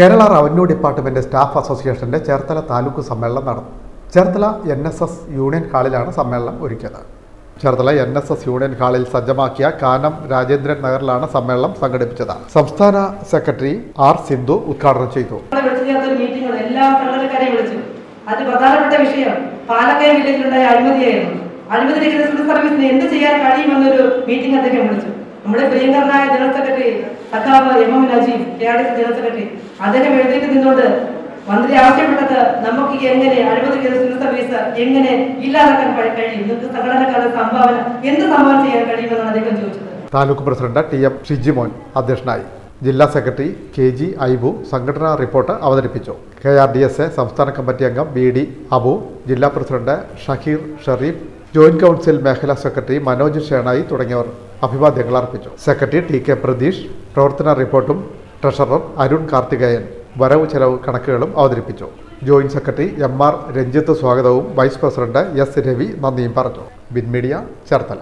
Kerala revenue department staff അസോസിയേഷന്റെ ചേർത്തല താലൂക്ക് സമ്മേളനം നടന്നു. Cherthala N S S union ഹാളിലാണ് സമ്മേളനം ഒരുക്കിയത്. Cherthala N S S union ഹാളിൽ സജ്ജമാക്കിയ കാനം രാജേന്ദ്രൻ നഗറിലാണ് സമ്മേളനം സംഘടിപ്പിച്ചത്. സംസ്ഥാന സെക്രട്ടറി ആർ സിന്ധു ഉദ്ഘാടനം ചെയ്തു. അത് പ്രധാനപ്പെട്ട വിഷയം. പാലക്കയം വില്ലേജിലുണ്ടായ അഴിമതിയായിരുന്നു. അഴിമതി സിവിൽ സർവീസിന് എന്ത് ചെയ്യാൻ കഴിയുമെന്നൊരു മീറ്റിംഗ് അദ്ദേഹം വിളിച്ചു. നമ്മുടെ പ്രിയങ്കരനായ ജനറൽ സെക്രട്ടറി സഖാവ് M M Najeeb K secretary അദ്ദേഹം എഴുതിയിട്ട് നിന്നോട് മന്ത്രി ആവശ്യപ്പെട്ടത് നമുക്ക് എങ്ങനെ അഴിമതി ചെയ്ത സിവിൽ എങ്ങനെ ഇല്ലാതാക്കാൻ കഴി- കഴിയും? നിങ്ങൾക്ക് സംഘടനക്കാരുടെ സംഭാവന എന്ത് സംഭാവന ചെയ്യാൻ കഴിയുമെന്നാണ് അദ്ദേഹം ചോദിച്ചത്. Taluk president T M Shijimon അധ്യക്ഷനായി ജില്ലാ സെക്രട്ടറി കെ ജി ഐബു സംഘടനാ റിപ്പോർട്ട് അവതരിപ്പിച്ചു. K R D S A സംസ്ഥാന കമ്മിറ്റി അംഗം ബി ഡി അബു ജില്ലാ president Shaheer Sherif joint council മേഖലാ സെക്രട്ടറി മനോജ് ഷേണായി തുടങ്ങിയവർ. അഭിവാദ്യങ്ങൾ അർപ്പിച്ചു. സെക്രട്ടറി ടി കെ പ്രതീഷ് പ്രവർത്തന റിപ്പോർട്ടും ട്രഷറർ അരുൺ കാർത്തികേയൻ വരവ് ചെലവ് കണക്കുകളും അവതരിപ്പിച്ചു. Joint secretary M R Ranjith സ്വാഗതവും വൈസ് പ്രസിഡന്റ് എസ് രവി നന്ദിയും പറഞ്ഞു. ബിൻ മീഡിയ ചേർത്തല.